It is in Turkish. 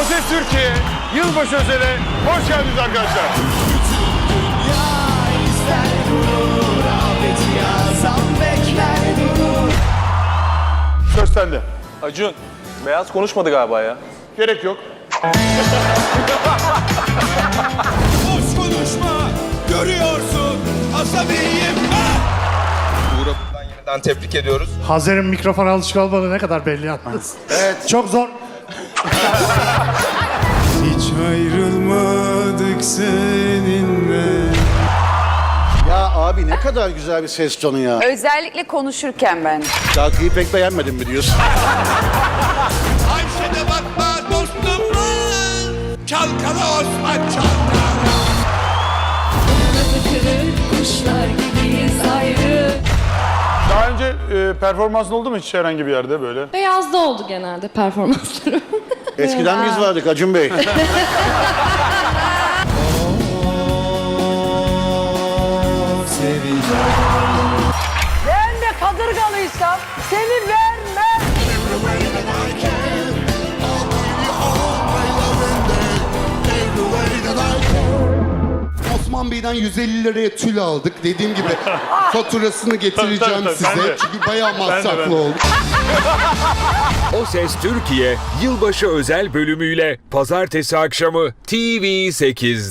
O Ses Türkiye Yılbaşı Özel'e hoş geldiniz arkadaşlar. Söz sende. Acun, Beyaz konuşmadı galiba ya. Gerek yok. Boş konuşma. Görüyorsun. Asabiyim ben. Uğur'a buradan yeniden tebrik ediyoruz. Hazer'in mikrofon alışık olmadığı ne kadar belli yalnız. Evet. Çok zor. Hiç ayrılmadık seninle. Ya abi ne kadar güzel bir ses tonu ya. Özellikle konuşurken ben. Şarkıyı pek beğenmedim mi diyorsun? Ayşe'de bakma dostum. Çalkala Osman çalkala. Kuşlar gibiyiz ayrı. Daha önce e, performansın oldu mu hiç herhangi bir yerde böyle? Beyazda oldu genelde performanslarım. Eskiden biz vardık Acun Bey. Ben de kadırgalıysam seni vermem. Osman Bey'den 150 liraya tül aldık. Dediğim gibi faturasını getireceğim Tabii, tabii, tabii. Ben size. de. Çünkü bayağı ben de. masraflı oldu. O Ses Türkiye yılbaşı özel bölümüyle pazartesi akşamı TV8